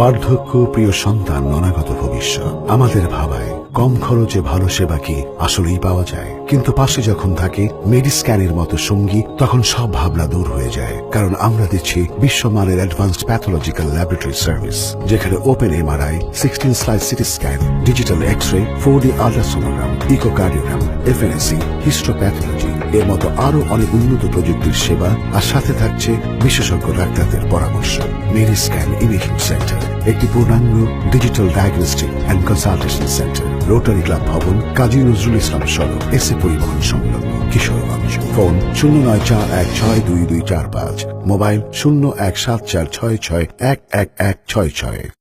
বার্ধক্য প্রিয় সন্তান অনাগত ভবিষ্যৎ। আমাদের ভাবায়, কম খরচে ভালো সেবা কি আসলেই পাওয়া যায়? কিন্তু পাশে যখন থাকে মেডিস্ক্যানের মতো সঙ্গী, তখন সব ভাবনা দূর হয়ে যায়। কারণ আমরা দিচ্ছি বিশ্বমানের অ্যাডভান্সড প্যাথোলজিক্যাল ল্যাবরেটরি সার্ভিস, যেখানে open MRI, sixteen slide CT scan, digital X ray four D ultrasonogram, echocardiogram, FNAC histopathology এর মতো আরও অনেক উন্নত প্রযুক্তির সেবা, আর সাথে থাকছে বিশেষজ্ঞ ডাক্তারদের পরামর্শ। মেডিস্ক্যান ইমেজিং সেন্টার একটি পূর্ণাঙ্গ digital diagnostic and consultation centre rotary club ভবন কাজী নজরুল ইসলাম সড়ক এসে পরিবহন সংলগ্ন কিশোরগঞ্জ ফোন শূন্য নয় চার এক ছয় দুই দুই চার পাঁচ মোবাইল শূন্য এক সাত চার ছয় ছয় এক এক এক ছয় ছয়